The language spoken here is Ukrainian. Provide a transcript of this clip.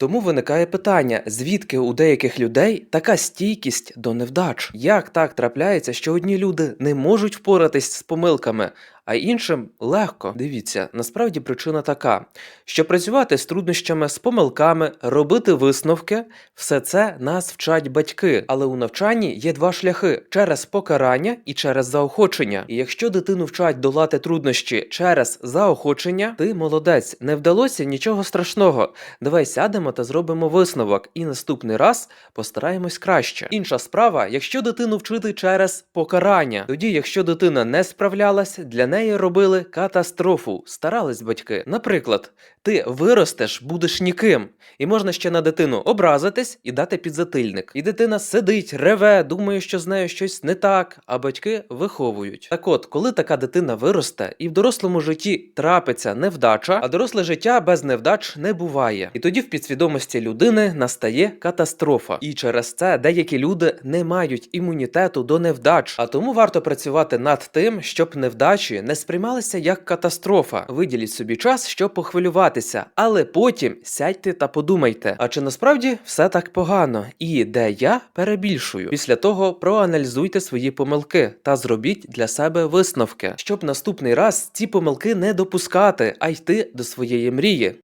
Тому виникає питання, звідки у деяких людей така стійкість до невдач? Як так трапляється, що одні люди не можуть впоратись з помилками, а іншим легко? Дивіться, насправді причина така, що працювати з труднощами, з помилками, робити висновки все це нас вчать батьки. Але у навчанні є два шляхи: через покарання і через заохочення. І якщо дитину вчать долати труднощі через заохочення, ти молодець, не вдалося нічого страшного. Давай сядемо та зробимо висновок, і наступний раз постараємось краще. Інша справа, якщо дитину вчити через покарання, тоді, якщо дитина не справлялась, для неї робили катастрофу, старались батьки. Наприклад, ти виростеш, будеш ніким, і можна ще на дитину образитись і дати підзатильник. І дитина сидить, реве, думає, що з нею щось не так, а батьки виховують. Так от, коли така дитина виросте, і в дорослому житті трапиться невдача, а доросле життя без невдач не буває. І тоді в підсвідомості людини настає катастрофа. І через це деякі люди не мають імунітету до невдач. А тому варто працювати над тим, щоб невдачі не сприймалися як катастрофа. Виділіть собі час, щоб похвилюватися, але потім сядьте та подумайте, а чи насправді все так погано? І де я перебільшую? Після того проаналізуйте свої помилки та зробіть для себе висновки, щоб наступний раз ці помилки не допускати, а йти до своєї мрії.